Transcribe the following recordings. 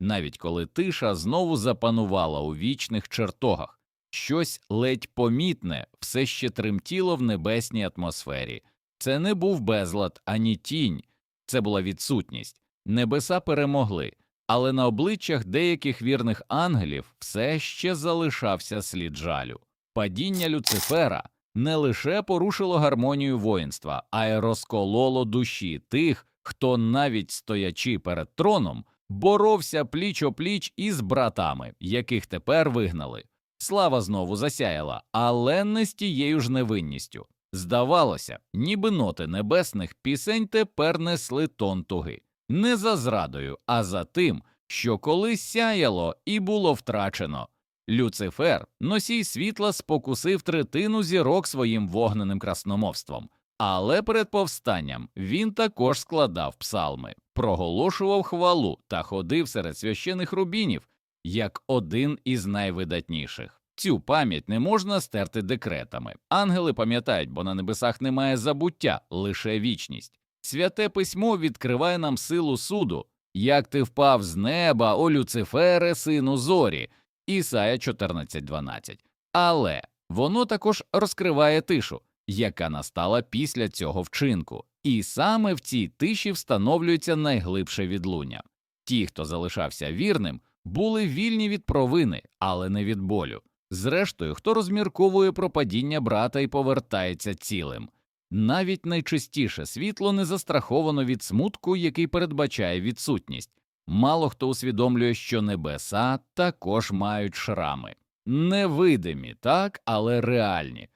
навіть коли тиша знову запанувала у вічних чертогах. Щось ледь помітне все ще тремтіло в небесній атмосфері. Це не був безлад ані тінь, це була відсутність. Небеса перемогли, але на обличчях деяких вірних ангелів все ще залишався слід жалю. Падіння Люцифера не лише порушило гармонію воїнства, а й розкололо душі тих, хто, навіть стоячи перед троном, боровся пліч опліч із братами, яких тепер вигнали. Слава знову засяяла, але не з тією ж невинністю. Здавалося, ніби ноти небесних пісень тепер несли тон туги. Не за зрадою, а за тим, що колись сяяло і було втрачено. Люцифер, носій світла, спокусив третину зірок своїм вогненим красномовством, але перед повстанням він також складав псалми, проголошував хвалу та ходив серед священих рубінів як один із найвидатніших. Цю пам'ять не можна стерти декретами. Ангели пам'ятають, бо на небесах немає забуття, лише вічність. Святе письмо відкриває нам силу суду. Як ти впав з неба, о Люцифере, сину зорі, Ісая 14.12. Але воно також розкриває тишу, яка настала після цього вчинку, і саме в цій тиші встановлюється найглибше відлуння. Ті, хто залишався вірним, були вільні від провини, але не від болю. Зрештою, хто розмірковує про падіння брата і повертається цілим. Навіть найчистіше світло не застраховано від смутку, який передбачає відсутність. Мало хто усвідомлює, що небеса також мають шрами. Невидимі, так, але реальні.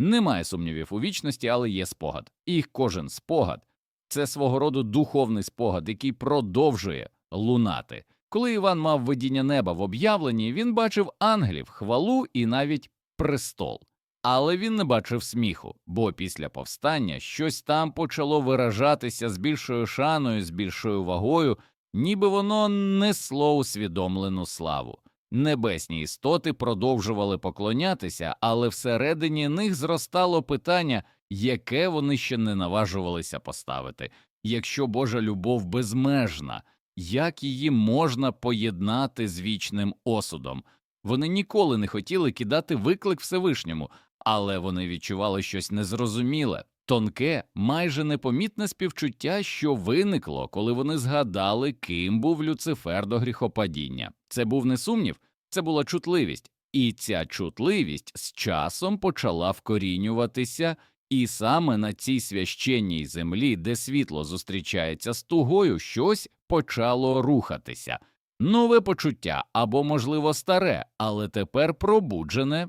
Немає сумнівів у вічності, але є спогад. І кожен спогад це свого роду духовний спогад, який продовжує лунати. Коли Іван мав видіння неба в об'явленні, він бачив ангелів, хвалу і навіть престол. Але він не бачив сміху, бо після повстання щось там почало виражатися з більшою шаною, з більшою вагою, ніби воно несло усвідомлену славу. Небесні істоти продовжували поклонятися, але всередині них зростало питання, яке вони ще не наважувалися поставити. Якщо Божа любов безмежна, як її можна поєднати з вічним осудом? Вони ніколи не хотіли кидати виклик Всевишньому, але вони відчували щось незрозуміле, тонке, майже непомітне співчуття, що виникло, коли вони згадали, ким був Люцифер до гріхопадіння. Це був не сумнів, це була чутливість, і ця чутливість з часом почала вкорінюватися, і саме на цій священній землі, де світло зустрічається з тугою, щось почало рухатися. Нове почуття або, можливо, старе, але тепер пробуджене,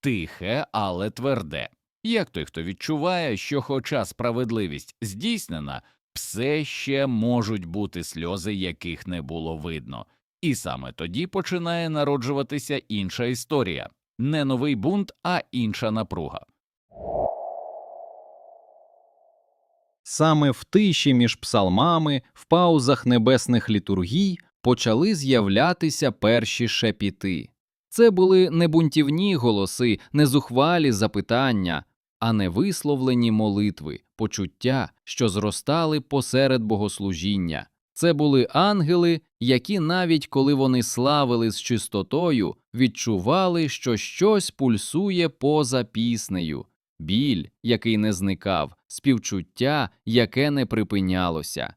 тихе, але тверде. Як той, хто відчуває, що, хоча справедливість здійснена, все ще можуть бути сльози, яких не було видно. І саме тоді починає народжуватися інша історія не новий бунт, а інша напруга. Саме в тиші між псалмами, в паузах небесних літургій почали з'являтися перші шепіти. Це були не бунтівні голоси, не зухвалі запитання, а невисловлені молитви, почуття, що зростали посеред богослужіння. Це були ангели, які навіть коли вони славили з чистотою, відчували, що щось пульсує поза піснею, біль, який не зникав, співчуття, яке не припинялося.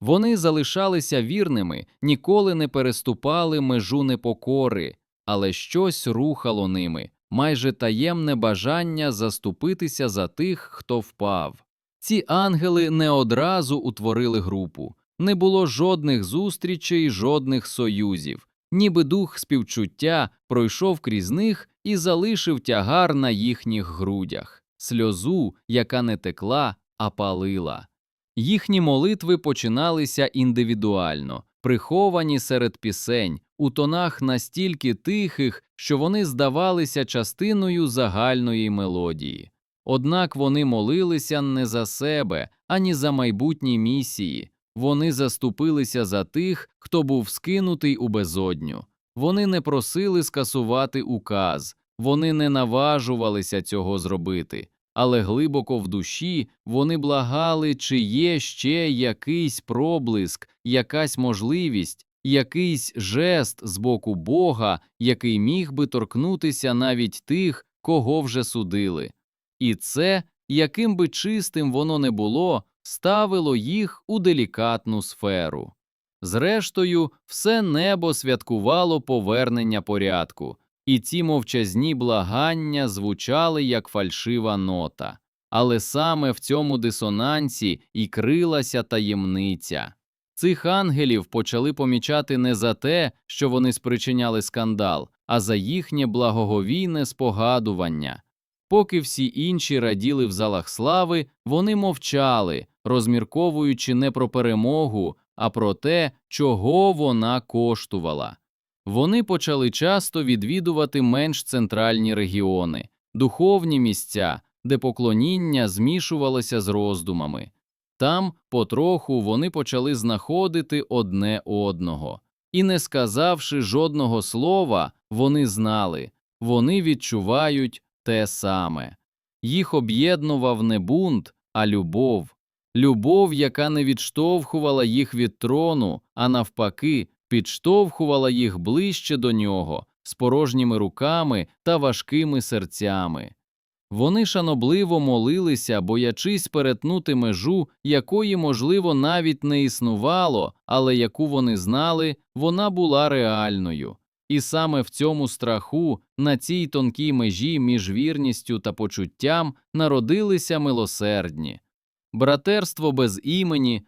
Вони залишалися вірними, ніколи не переступали межу непокори, але щось рухало ними, майже таємне бажання заступитися за тих, хто впав. Ці ангели не одразу утворили групу, не було жодних зустрічей, жодних союзів, ніби дух співчуття пройшов крізь них і залишив тягар на їхніх грудях, сльозу, яка не текла, а палила. Їхні молитви починалися індивідуально, приховані серед пісень, у тонах настільки тихих, що вони здавалися частиною загальної мелодії. Однак вони молилися не за себе, ані за майбутні місії, вони заступилися за тих, хто був скинутий у безодню. Вони не просили скасувати указ, вони не наважувалися цього зробити, але глибоко в душі вони благали, чи є ще якийсь проблиск, якась можливість, якийсь жест з боку Бога, який міг би торкнутися навіть тих, кого вже судили. І це, яким би чистим воно не було, ставило їх у делікатну сферу. Зрештою, все небо святкувало повернення порядку, і ці мовчазні благання звучали як фальшива нота. Але саме в цьому дисонансі і крилася таємниця. Цих ангелів почали помічати не за те, що вони спричиняли скандал, а за їхнє благоговійне спогадування. Поки всі інші раділи в залах слави, вони мовчали, розмірковуючи не про перемогу, а про те, чого вона коштувала. Вони почали часто відвідувати менш центральні регіони, духовні місця, де поклоніння змішувалося з роздумами. Там потроху вони почали знаходити одне одного, і, не сказавши жодного слова, вони знали вони відчувають те саме. Їх об'єднував не бунт, а любов. Любов, яка не відштовхувала їх від трону, а навпаки, підштовхувала їх ближче до нього з порожніми руками та важкими серцями. Вони шанобливо молилися, боячись перетнути межу, якої, можливо, навіть не існувало, але яку вони знали, вона була реальною. І саме в цьому страху, на цій тонкій межі між вірністю та почуттям, народилися милосердні. Братерство без імені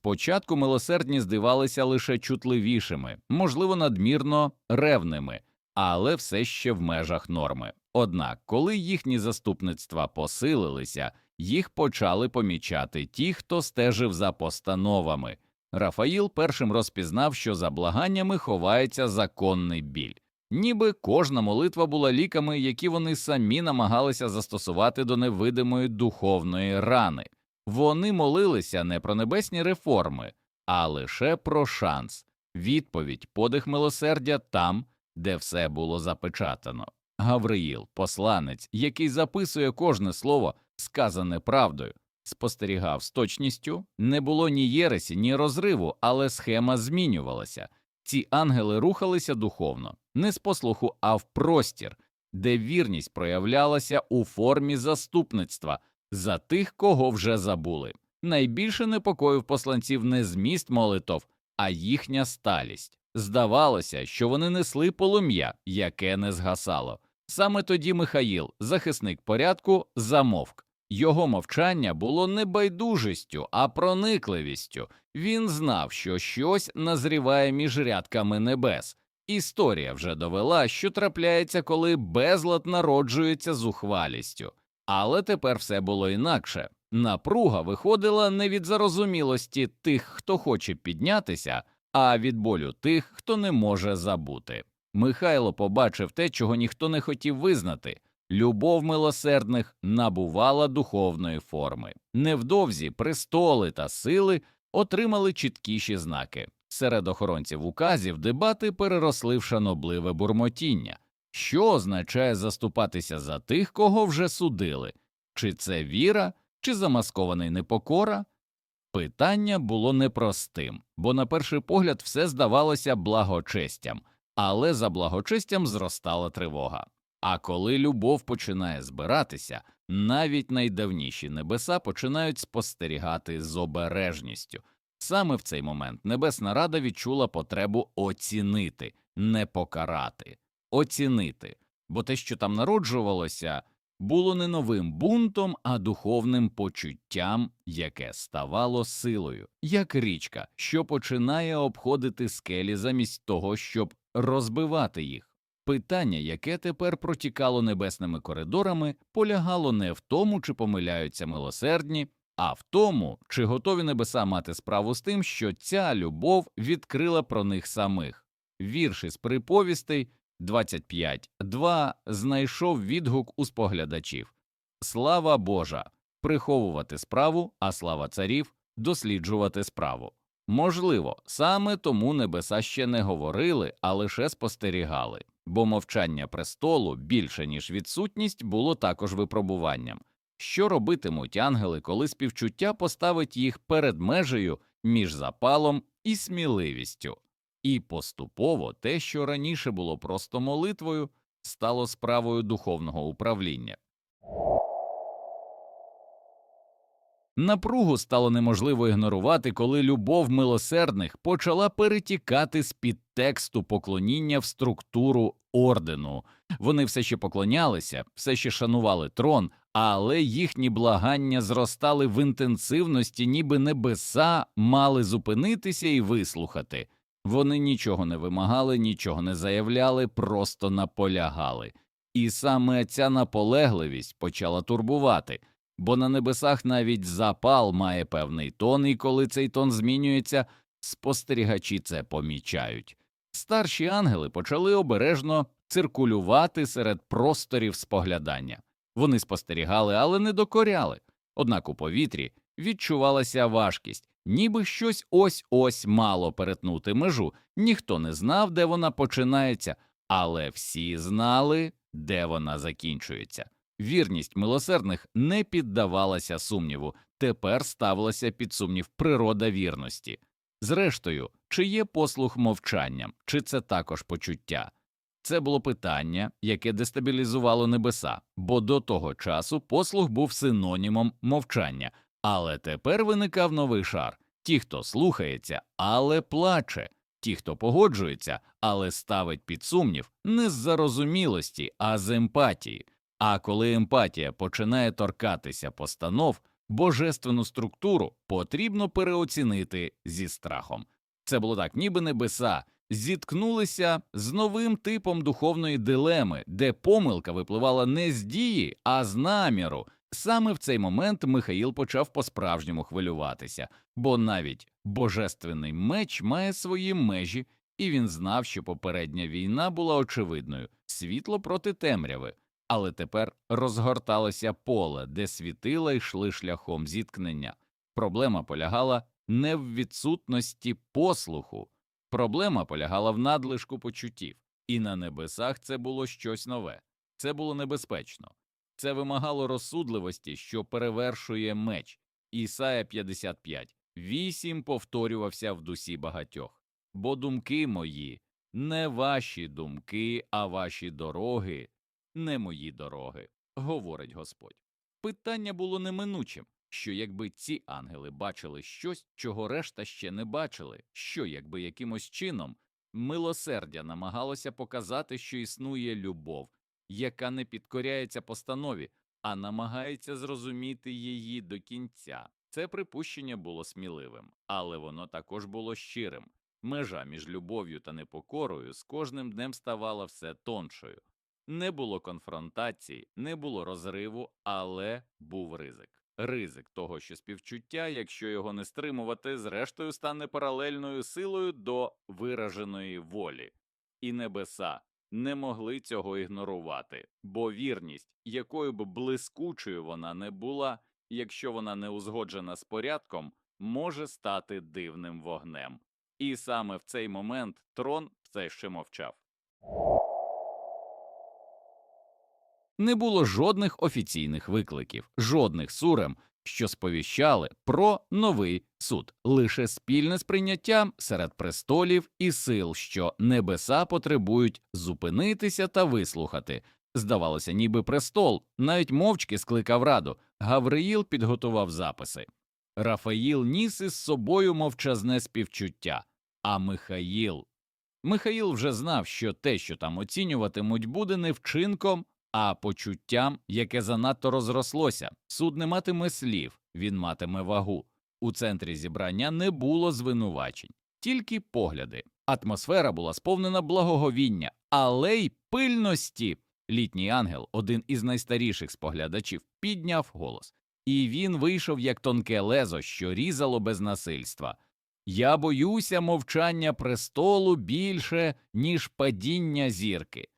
Спочатку милосердні здавалися лише чутливішими, можливо, надмірно ревними, але все ще в межах норми. Однак, коли їхні заступництва посилилися, їх почали помічати ті, хто стежив за постановами. Рафаїл першим розпізнав, що за благаннями ховається законний біль. Ніби кожна молитва була ліками, які вони самі намагалися застосувати до невидимої духовної рани. Вони молилися не про небесні реформи, а лише про шанс, відповідь, подих милосердя там, де все було запечатано. Гавриїл, посланець, який записує кожне слово, сказане правдою, спостерігав з точністю, не було ні єресі, ні розриву, але схема змінювалася. Ці ангели рухалися духовно, не з послуху, а в простір, де вірність проявлялася у формі заступництва за тих, кого вже забули. Найбільше непокоїв посланців не зміст молитов, а їхня сталість. Здавалося, що вони несли полум'я, яке не згасало. Саме тоді Михаїл, захисник порядку, замовк. Його мовчання було не байдужістю, а проникливістю. Він знав, що щось назріває між рядками небес. Історія вже довела, що трапляється, коли безлад народжується зухвалістю. Але тепер все було інакше. Напруга виходила не від зарозумілості тих, хто хоче піднятися, а від болю тих, хто не може забути. Михайло побачив те, чого ніхто не хотів визнати. Любов милосердних набувала духовної форми. Невдовзі престоли та сили отримали чіткіші знаки. Серед охоронців указів дебати переросли в шанобливе бурмотіння. Що означає заступатися за тих, кого вже судили? Чи це віра, чи замаскований непокора? Питання було непростим, бо на перший погляд все здавалося благочестям, але за благочестям зростала тривога. А коли любов починає збиратися, навіть найдавніші небеса починають спостерігати з обережністю. Саме в цей момент Небесна Рада відчула потребу оцінити, не покарати, оцінити, бо те, що там народжувалося, було не новим бунтом, а духовним почуттям, яке ставало силою, як річка, що починає обходити скелі замість того, щоб розбивати їх. Питання, яке тепер протікало небесними коридорами, полягало не в тому, чи помиляються милосердні, а в тому, чи готові небеса мати справу з тим, що ця любов відкрила про них самих. Вірш із приповістей 25.2 знайшов відгук у споглядачів Слава Божа! Приховувати справу, а слава царів досліджувати справу. Можливо, саме тому небеса ще не говорили, а лише спостерігали, бо мовчання престолу більше ніж відсутність було також випробуванням. Що робитимуть ангели, коли співчуття поставить їх перед межею, між запалом і сміливістю. І поступово те, що раніше було просто молитвою, стало справою духовного управління. Напругу стало неможливо ігнорувати, коли любов милосердних почала перетікати з підтексту поклоніння в структуру ордену. Вони все ще поклонялися, все ще шанували трон, але їхні благання зростали в інтенсивності, ніби небеса мали зупинитися і вислухати. Вони нічого не вимагали, нічого не заявляли, просто наполягали. І саме ця наполегливість почала турбувати, бо на небесах навіть запал має певний тон, і коли цей тон змінюється, спостерігачі це помічають. Старші ангели почали обережно циркулювати серед просторів споглядання. Вони спостерігали, але не докоряли. Однак у повітрі відчувалася важкість, ніби щось ось ось мало перетнути межу. Ніхто не знав, де вона починається, але всі знали, де вона закінчується. Вірність милосердних не піддавалася сумніву, тепер ставилася під сумнів природа вірності. Зрештою, чи є послух мовчанням, чи це також почуття? Це було питання, яке дестабілізувало небеса, бо до того часу послух був синонімом мовчання, але тепер виникав новий шар ті, хто слухається, але плаче, ті, хто погоджується, але ставить під сумнів не з зарозумілості, а з емпатії. А коли емпатія починає торкатися постанов, божественну структуру потрібно переоцінити зі страхом. Це було так, ніби небеса зіткнулися з новим типом духовної дилеми, де помилка випливала не з дії, а з наміру. Саме в цей момент Михаїл почав по-справжньому хвилюватися, бо навіть божественний меч має свої межі, і він знав, що попередня війна була очевидною світло проти темряви. Але тепер розгорталося поле, де світила йшли шляхом зіткнення. Проблема полягала не в відсутності послуху, проблема полягала в надлишку почуттів, і на небесах це було щось нове, це було небезпечно, це вимагало розсудливості, що перевершує меч. Ісая 55. Вісім повторювався в дусі багатьох, бо думки мої не ваші думки, а ваші дороги не мої дороги, говорить Господь. Питання було неминучим, що якби ці ангели бачили щось, чого решта ще не бачили, що якби якимось чином милосердя намагалося показати, що існує любов, яка не підкоряється постанові, а намагається зрозуміти її до кінця. Це припущення було сміливим, але воно також було щирим. Межа між любов'ю та непокорою з кожним днем ставала все тоншою. Не було конфронтації, не було розриву, але був ризик. Ризик того, що співчуття, якщо його не стримувати, зрештою стане паралельною силою до вираженої волі. І небеса не могли цього ігнорувати, бо вірність, якою б блискучою вона не була, якщо вона не узгоджена з порядком, може стати дивним вогнем. І саме в цей момент трон все ще мовчав. Не було жодних офіційних викликів, жодних сурем, що сповіщали про новий суд, лише спільне сприйняття серед престолів і сил, що небеса потребують зупинитися та вислухати. Здавалося, ніби престол навіть мовчки скликав раду. Гавриїл підготував записи. Рафаїл ніс із собою мовчазне співчуття, а Михаїл. Михаїл вже знав, що те, що там оцінюватимуть, буде не вчинком, а почуттям, яке занадто розрослося. Суд не матиме слів, він матиме вагу. У центрі зібрання не було звинувачень, тільки погляди. Атмосфера була сповнена благоговіння, але й пильності. Літній ангел, один із найстаріших споглядачів, підняв голос, і він вийшов як тонке лезо, що різало без насильства. Я боюся мовчання престолу більше, ніж падіння зірки.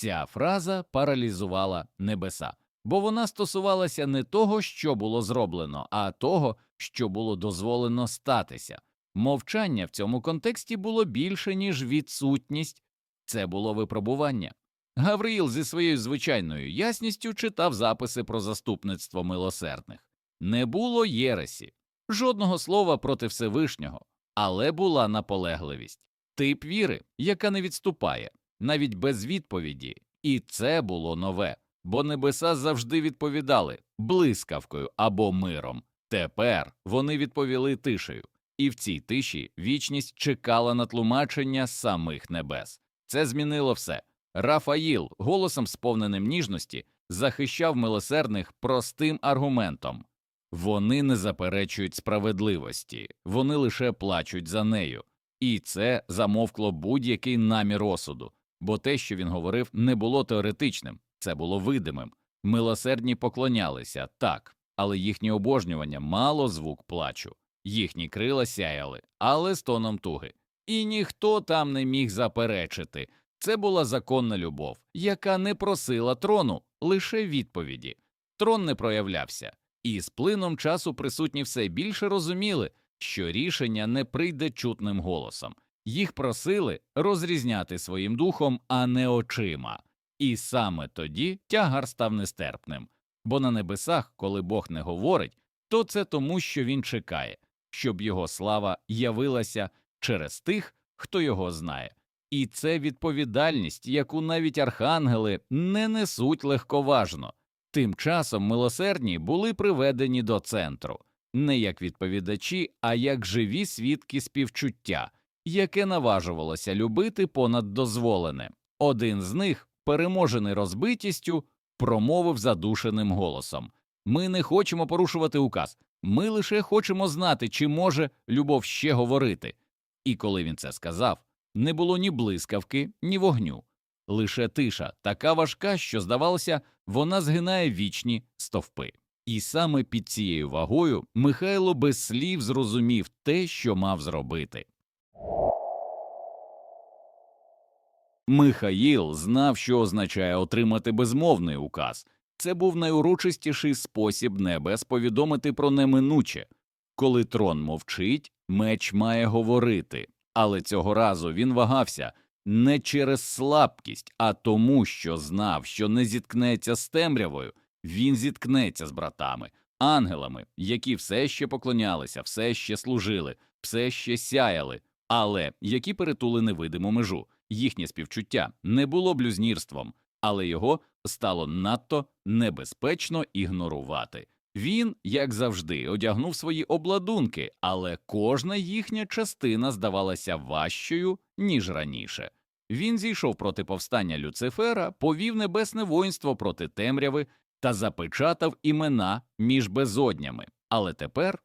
Ця фраза паралізувала небеса, бо вона стосувалася не того, що було зроблено, а того, що було дозволено статися. Мовчання в цьому контексті було більше, ніж відсутність, це було випробування. Гавриїл зі своєю звичайною ясністю читав записи про заступництво милосердних. Не було єресі, жодного слова проти Всевишнього, але була наполегливість, тип віри, яка не відступає, навіть без відповіді, і це було нове, бо небеса завжди відповідали блискавкою або миром. Тепер вони відповіли тишею, і в цій тиші вічність чекала на тлумачення самих небес. Це змінило все. Рафаїл, голосом сповненим ніжності, захищав милосердних простим аргументом вони не заперечують справедливості, вони лише плачуть за нею, і це замовкло будь-який намір осуду, бо те, що він говорив, не було теоретичним, це було видимим. Милосердні поклонялися так, але їхнє обожнювання мало звук плачу, їхні крила сяяли, але з тоном туги. І ніхто там не міг заперечити. Це була законна любов, яка не просила трону, лише відповіді. Трон не проявлявся, і з плином часу присутні все більше розуміли, що рішення не прийде чутним голосом. Їх просили розрізняти своїм духом, а не очима. І саме тоді тягар став нестерпним. Бо на небесах, коли Бог не говорить, то це тому, що він чекає, щоб його слава явилася через тих, хто його знає. І це відповідальність, яку навіть архангели не несуть легковажно. Тим часом милосердні були приведені до центру не як відповідачі, а як живі свідки співчуття, яке наважувалося любити понад дозволене. Один з них, переможений розбитістю, промовив задушеним голосом Ми не хочемо порушувати указ, ми лише хочемо знати, чи може любов ще говорити. І коли він це сказав, не було ні блискавки, ні вогню, лише тиша, така важка, що, здавалося, вона згинає вічні стовпи. І саме під цією вагою Михайло без слів зрозумів те, що мав зробити. Михаїл знав, що означає отримати безмовний указ. Це був найурочистіший спосіб небес повідомити про неминуче. Коли трон мовчить, меч має говорити. Але цього разу він вагався не через слабкість, а тому, що знав, що не зіткнеться з темрявою, він зіткнеться з братами, ангелами, які все ще поклонялися, все ще служили, все ще сяяли, але які перетули невидиму межу. Їхнє співчуття не було блюзнірством, але його стало надто небезпечно ігнорувати. Він, як завжди, одягнув свої обладунки, але кожна їхня частина здавалася важчою, ніж раніше. Він зійшов проти повстання Люцифера, повів небесне воїнство проти темряви та запечатав імена між безоднями. Але тепер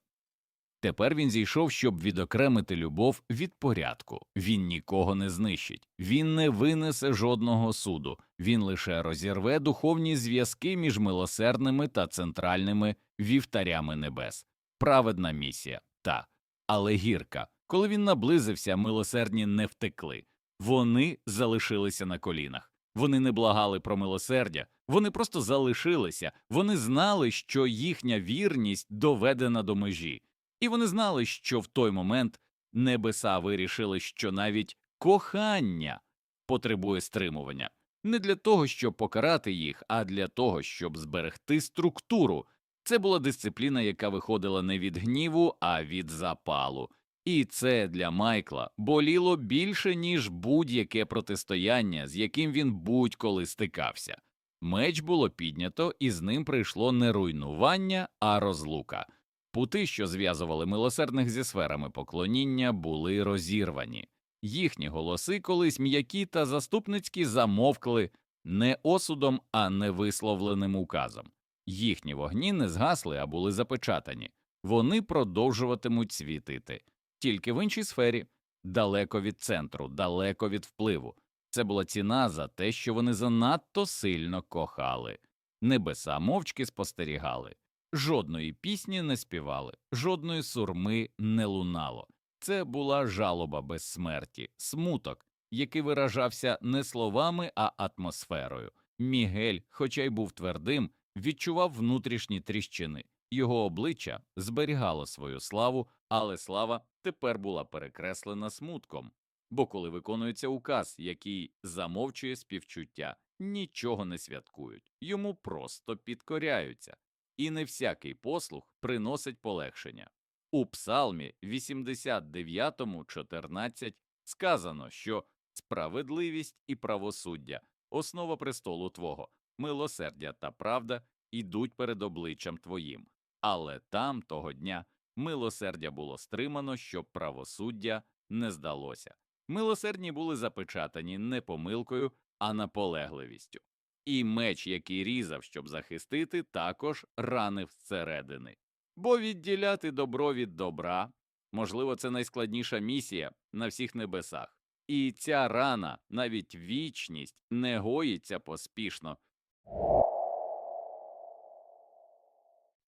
Тепер він зійшов, щоб відокремити любов від порядку. Він нікого не знищить, він не винесе жодного суду, він лише розірве духовні зв'язки між милосердними та центральними вівтарями небес. Праведна місія, так, але гірка. Коли він наблизився, милосердні не втекли. Вони залишилися на колінах. Вони не благали про милосердя, вони просто залишилися. Вони знали, що їхня вірність доведена до межі. І вони знали, що в той момент небеса вирішили, що навіть кохання потребує стримування не для того, щоб покарати їх, а для того, щоб зберегти структуру. Це була дисципліна, яка виходила не від гніву, а від запалу. І це для Майкла боліло більше, ніж будь-яке протистояння, з яким він будь-коли стикався. Меч було піднято, і з ним прийшло не руйнування, а розлука. Пути, що зв'язували милосердних зі сферами поклоніння, були розірвані. Їхні голоси, колись м'які та заступницькі, замовкли не осудом, а невисловленим указом. Їхні вогні не згасли, а були запечатані. Вони продовжуватимуть світити, тільки в іншій сфері, далеко від центру, далеко від впливу. Це була ціна за те, що вони занадто сильно кохали. Небеса мовчки спостерігали. Жодної пісні не співали, жодної сурми не лунало. Це була жалоба без смерті, смуток, який виражався не словами, а атмосферою. Мігель, хоча й був твердим, відчував внутрішні тріщини. Його обличчя зберігало свою славу, але слава тепер була перекреслена смутком. Бо коли виконується указ, який замовчує співчуття, нічого не святкують, йому просто підкоряються і не всякий послух приносить полегшення. У Псалмі 89.14 сказано, що справедливість і правосуддя основа престолу Твого, милосердя та правда ідуть перед обличчям Твоїм. Але там того дня милосердя було стримано, щоб правосуддя не здалося. Милосердні були запечатані не помилкою, а наполегливістю. І меч, який різав, щоб захистити, також ранив зсередини. Бо відділяти добро від добра, можливо, це найскладніша місія на всіх небесах. І ця рана, навіть вічність, не гоїться поспішно.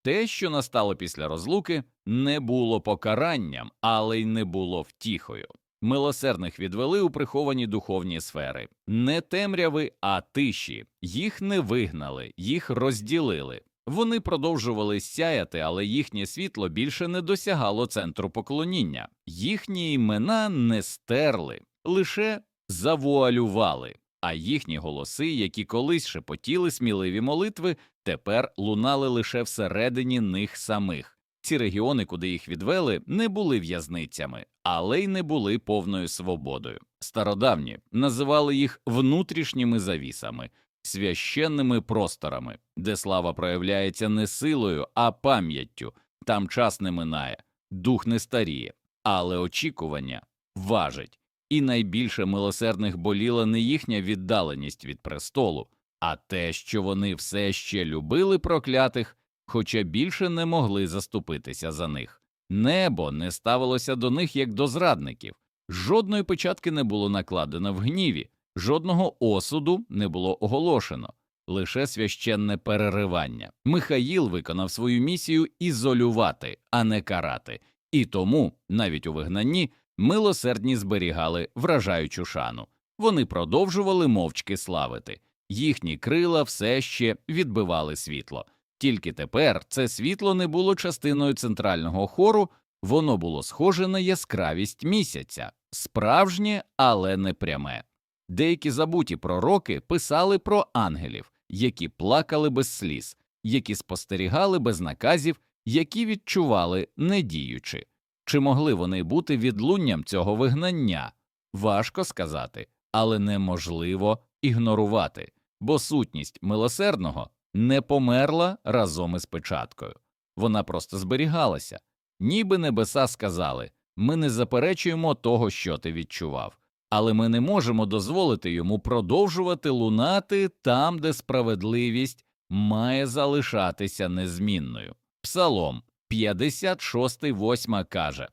Те, що настало після розлуки, не було покаранням, але й не було втіхою. Милосердних відвели у приховані духовні сфери, не темряви, а тиші. Їх не вигнали, їх розділили. Вони продовжували сяяти, але їхнє світло більше не досягало центру поклоніння. Їхні імена не стерли, лише завуалювали. А їхні голоси, які колись шепотіли сміливі молитви, тепер лунали лише всередині них самих. Ці регіони, куди їх відвели, не були в'язницями, але й не були повною свободою. Стародавні називали їх внутрішніми завісами, священними просторами, де слава проявляється не силою, а пам'яттю. Там час не минає, дух не старіє, але очікування важить. І найбільше милосердних боліла не їхня віддаленість від престолу, а те, що вони все ще любили проклятих, хоча більше не могли заступитися за них. Небо не ставилося до них як до зрадників, жодної печатки не було накладено в гніві, жодного осуду не було оголошено, лише священне переривання. Михаїл виконав свою місію ізолювати, а не карати, і тому, навіть у вигнанні, милосердні зберігали вражаючу шану. Вони продовжували мовчки славити. Їхні крила все ще відбивали світло. Тільки тепер це світло не було частиною центрального хору, воно було схоже на яскравість місяця, справжнє, але не пряме. Деякі забуті пророки писали про ангелів, які плакали без сліз, які спостерігали без наказів, які відчували не діючи. Чи могли вони бути відлунням цього вигнання? Важко сказати, але неможливо ігнорувати, бо сутність милосердного не померла разом із печаткою. Вона просто зберігалася. Ніби небеса сказали ми не заперечуємо того, що ти відчував, але ми не можемо дозволити йому продовжувати лунати там, де справедливість має залишатися незмінною. Псалом 56, 8 каже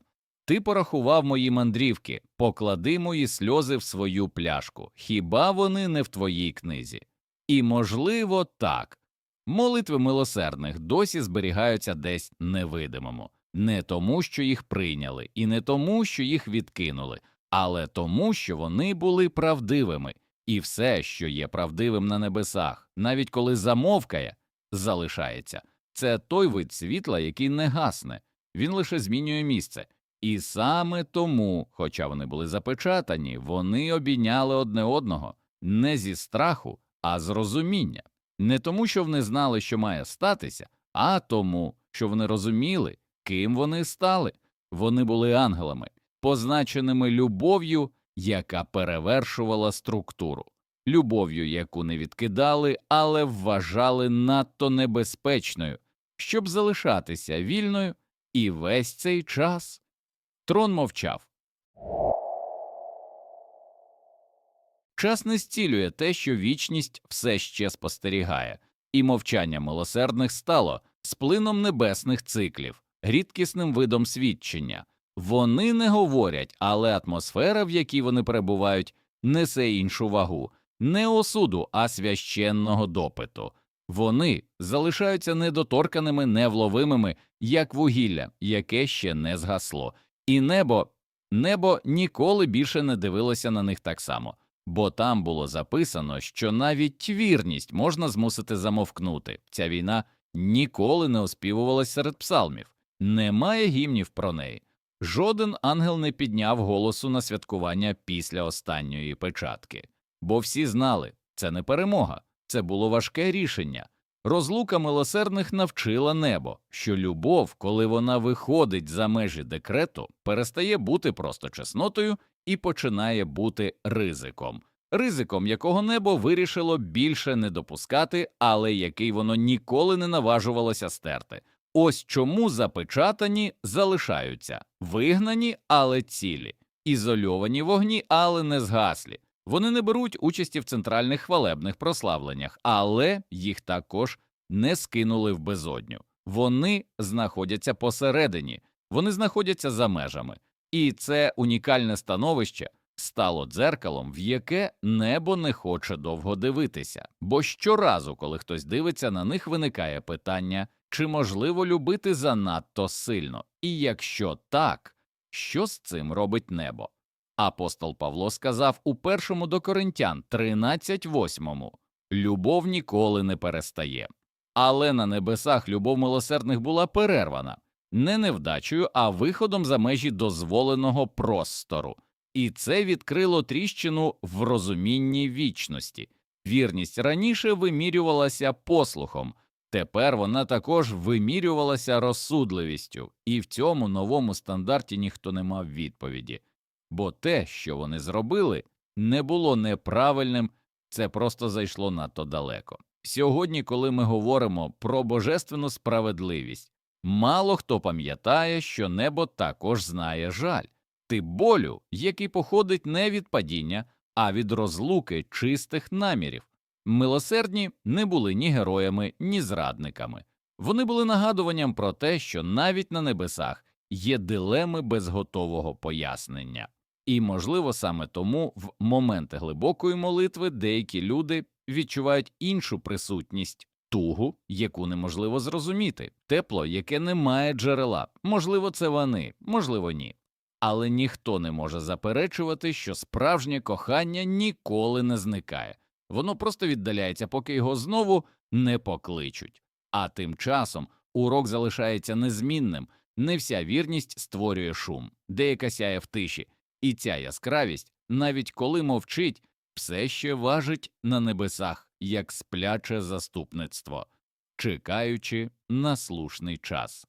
Ти порахував мої мандрівки, поклади мої сльози в свою пляшку. Хіба вони не в твоїй книзі? І, можливо, так. Молитви милосердних досі зберігаються десь невидимому, не тому, що їх прийняли, і не тому, що їх відкинули, але тому, що вони були правдивими, і все, що є правдивим на небесах, навіть коли замовкає, залишається. Це той вид світла, який не гасне, він лише змінює місце. І саме тому, хоча вони були запечатані, вони обійняли одне одного не зі страху, а з розуміння. Не тому, що вони знали, що має статися, а тому, що вони розуміли, ким вони стали. Вони були ангелами, позначеними любов'ю, яка перевершувала структуру, любов'ю, яку не відкидали, але вважали надто небезпечною, щоб залишатися вільною, і весь цей час трон мовчав. Час не зцілює те, що вічність все ще спостерігає, і мовчання милосердних стало сплином небесних циклів, рідкісним видом свідчення. Вони не говорять, але атмосфера, в якій вони перебувають, несе іншу вагу, не осуду, а священного допиту. Вони залишаються недоторканими, невловимими, як вугілля, яке ще не згасло, і небо, небо ніколи більше не дивилося на них так само бо там було записано, що навіть вірність можна змусити замовкнути. Ця війна ніколи не оспівувалась серед псалмів, немає гімнів про неї. Жоден ангел не підняв голосу на святкування після останньої печатки, бо всі знали, це не перемога, це було важке рішення. Розлука милосердних навчила небо, що любов, коли вона виходить за межі декрету, перестає бути просто чеснотою і починає бути ризиком. Ризиком, якого небо вирішило більше не допускати, але який воно ніколи не наважувалося стерти. Ось чому запечатані залишаються, вигнані, але цілі, ізольовані вогні, але не згаслі. Вони не беруть участі в центральних хвалебних прославленнях, але їх також не скинули в безодню. Вони знаходяться посередині, вони знаходяться за межами, і це унікальне становище стало дзеркалом, в яке небо не хоче довго дивитися. Бо щоразу, коли хтось дивиться на них, виникає питання, чи можливо любити занадто сильно, і якщо так, що з цим робить небо? Апостол Павло сказав у першому до Коринтян 13.8 Любов ніколи не перестає. Але на небесах любов милосердних була перервана не невдачею, а виходом за межі дозволеного простору. І це відкрило тріщину в розумінні вічності. Вірність раніше вимірювалася послухом, тепер вона також вимірювалася розсудливістю, і в цьому новому стандарті ніхто не мав відповіді бо те, що вони зробили, не було неправильним, це просто зайшло надто далеко. Сьогодні, коли ми говоримо про божественну справедливість, мало хто пам'ятає, що небо також знає жаль, тип болю, який походить не від падіння, а від розлуки чистих намірів. Милосердні не були ні героями, ні зрадниками. Вони були нагадуванням про те, що навіть на небесах є дилеми без готового пояснення. І, можливо, саме тому в моменти глибокої молитви деякі люди відчувають іншу присутність, тугу, яку неможливо зрозуміти, тепло, яке не має джерела. Можливо, це вони, можливо, ні. Але ніхто не може заперечувати, що справжнє кохання ніколи не зникає, воно просто віддаляється, поки його знову не покличуть. А тим часом урок залишається незмінним, не вся вірність створює шум, деяка сяє в тиші. І ця яскравість, навіть коли мовчить, все ще важить на небесах, як спляче заступництво, чекаючи на слушний час.